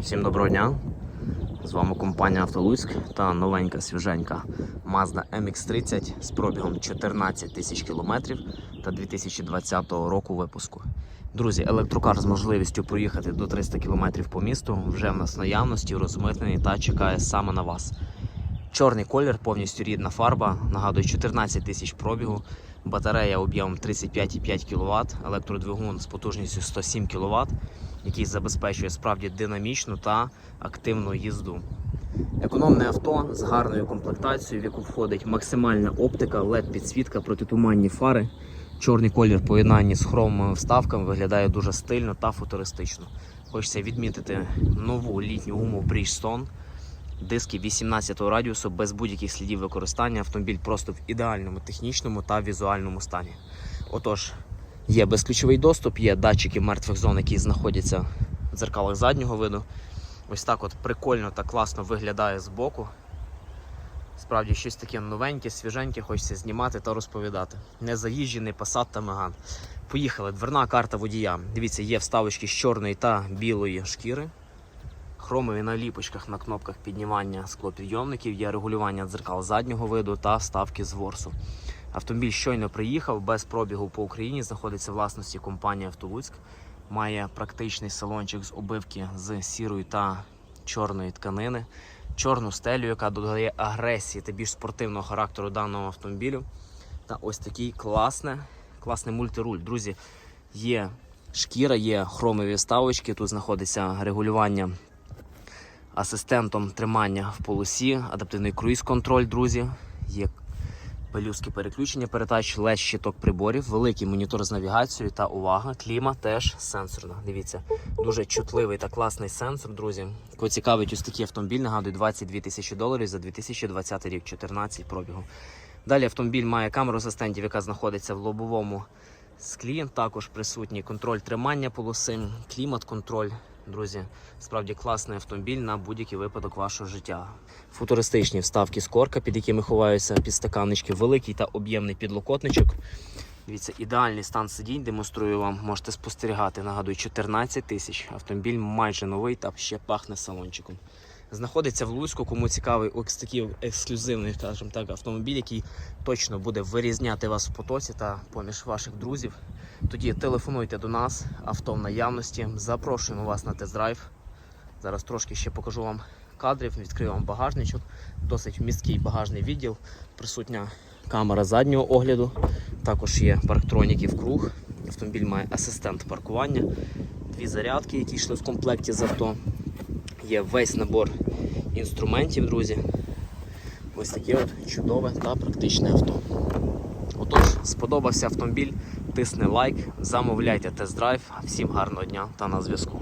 Всім доброго дня! З вами компанія Автолуцьк та новенька свіженька Mazda MX-30 з пробігом 14 тисяч кілометрів та 2020 року випуску. Друзі, електрокар з можливістю проїхати до 300 км по місту вже в нас наявності, розмитнений та чекає саме на вас. Чорний колір, повністю рідна фарба, нагадую, 14 тисяч пробігу, батарея об'ємом 35,5 кВт, електродвигун з потужністю 107 кВт, який забезпечує справді динамічну та активну їзду. Економне авто з гарною комплектацією, в яку входить максимальна оптика, led підсвітка, протитуманні фари. Чорний колір поєднанні з хромовими вставками виглядає дуже стильно та футуристично. Хочеться відмітити нову літню гуму Bridgestone. Диски 18 радіусу без будь-яких слідів використання. Автомобіль просто в ідеальному технічному та візуальному стані. Отож, є безключовий доступ, є датчики мертвих зон, які знаходяться в дзеркалах заднього виду. Ось так от прикольно та класно виглядає збоку. Справді щось таке новеньке, свіженьке, хочеться знімати та розповідати. Незаїжджений Passat та Megane. Поїхали. Дверна карта водія. Дивіться, є вставочки з чорної та білої шкіри. Хромові на ліпочках на кнопках піднімання склопідйомників, є регулювання дзеркал заднього виду та вставки з ворсу. Автомобіль щойно приїхав без пробігу по Україні, знаходиться в власності компанії Автолуцьк. Має практичний салончик з обивки з сірої та чорної тканини, чорну стелю, яка додає агресії та більш спортивного характеру даному автомобілю. Та ось такий класне, класний мультируль. Друзі, є шкіра, є хромові вставочки. Тут знаходиться регулювання асистентом тримання в полосі, адаптивний круїз-контроль, друзі. Є пелюстки переключення передач, LED щиток приборів, великий монітор з навігацією та увага. Кліма теж сенсорна. Дивіться, дуже чутливий та класний сенсор, друзі. Кого цікавить ось такий автомобіль, нагадую, 22 тисячі доларів за 2020 рік, 14 пробігу. Далі автомобіль має камеру асистентів, яка знаходиться в лобовому склі. Також присутній контроль тримання полоси, клімат-контроль. Друзі, справді класний автомобіль на будь-який випадок вашого життя. Футуристичні вставки з корка, під якими ховаються підстаканнички, великий та об'ємний підлокотничок. Дивіться, ідеальний стан сидінь демонструю вам. Можете спостерігати. Нагадую, 14 тисяч. Автомобіль майже новий та ще пахне салончиком. Знаходиться в Луцьку, кому цікавий ось такий ексклюзивний, скажімо так, автомобіль, який точно буде вирізняти вас в потоці та поміж ваших друзів. Тоді телефонуйте до нас, авто в наявності. Запрошуємо вас на тест-драйв. Зараз трошки ще покажу вам кадрів, відкрию вам багажничок. Досить місткий багажний відділ. Присутня камера заднього огляду. Також є парктроніки в круг. Автомобіль має асистент паркування, дві зарядки, які йшли в комплекті з авто. Є весь набор інструментів, друзі. Ось таке от чудове та практичне авто. Отож, сподобався автомобіль, тисни лайк, замовляйте тест-драйв. Всім гарного дня та на зв'язку.